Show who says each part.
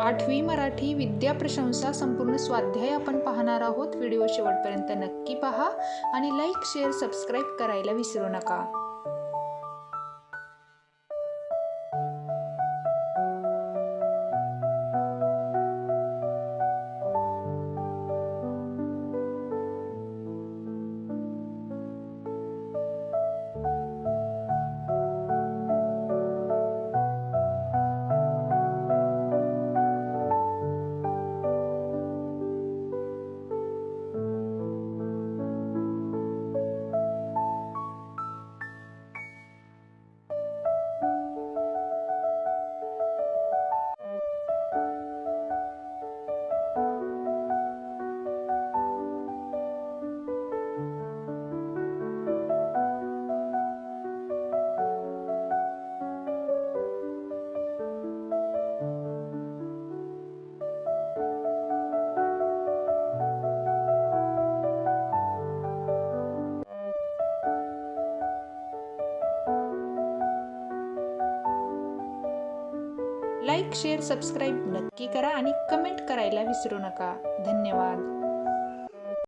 Speaker 1: आठवी मराठी विद्या प्रशंसा संपूर्ण स्वाध्याय आपण पाहणार आहोत. व्हिडिओ शेवटपर्यंत नक्की पहा आणि लाईक शेअर सबस्क्राईब करायला विसरू नका. लाईक शेअर सबस्क्राईब नक्की करा आणि कमेंट करायला विसरू नका. धन्यवाद.